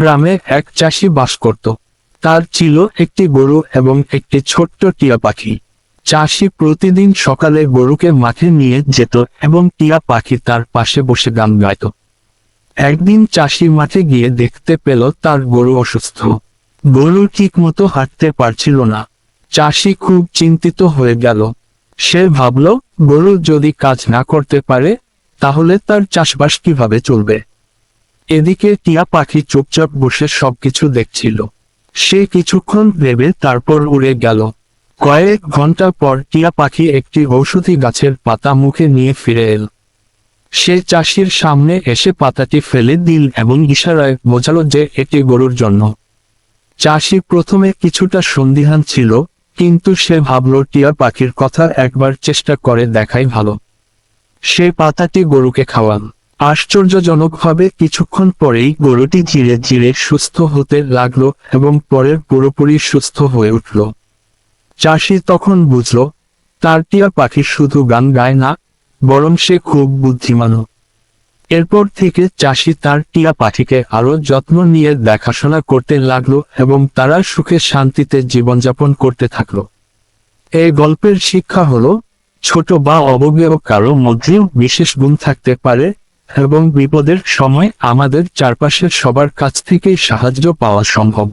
গ্রামে এক চাষি বাস করত। তার ছিল একটি গরু এবং একটি ছোট্ট টিয়া পাখি। চাষি প্রতিদিন সকালে গরুকে মাঠে নিয়ে যেত এবং টিয়া পাখি তার পাশে বসে গান গাইত। একদিন চাষি মাঠে গিয়ে দেখতে পেল তার গরু অসুস্থ। গরু ঠিক মতো হাঁটতে পারছিল না। চাষি খুব চিন্তিত হয়ে গেল। সে ভাবল, গরু যদি কাজ না করতে পারে, তাহলে তার চাষবাস কীভাবে চলবে? এদিকে টিয়া পাখি চুপচাপ বসে সবকিছু দেখছিল। সে কিছুক্ষণ ভেবে তারপর উড়ে গেল। কয়েক ঘণ্টা পর টিয়া পাখি একটি ঔষধি গাছের পাতা মুখে নিয়ে ফিরে এল। সে চাষির সামনে এসে পাতাটি ফেলে দিল এবং ইশারায় বোঝালো যে এটি গরুর জন্য। চাষি প্রথমে কিছুটা সন্দিহান ছিল, কিন্তু সে ভাবল টিয়া পাখির কথা একবার চেষ্টা করে দেখাই ভালো। সে পাতাটি গরুকে খাওয়ান আশ্চর্যজনকভাবে কিছুক্ষণ পরেই গরুটি ধীরে ধীরে সুস্থ হতে লাগল এবং পরে পুরোপুরি সুস্থ হয়ে উঠল। চাষি তখন বুঝল, তার টিয়া পাখি শুধু গান গায় না, বরং সে খুব বুদ্ধিমানও। এরপর থেকে চাষি তার টিয়া পাখিকে আরও যত্ন নিয়ে দেখাশোনা করতে লাগল এবং তারা সুখে শান্তিতে জীবনযাপন করতে থাকল। এই গল্পের শিক্ষা হলো, ছোট বা অবজ্ঞেয় কারও মধ্যেও বিশেষ গুণ থাকতে পারে এবং বিপদের সময় আমাদের চারপাশের সবার কাছ থেকে সাহায্য পাওয়া সম্ভব।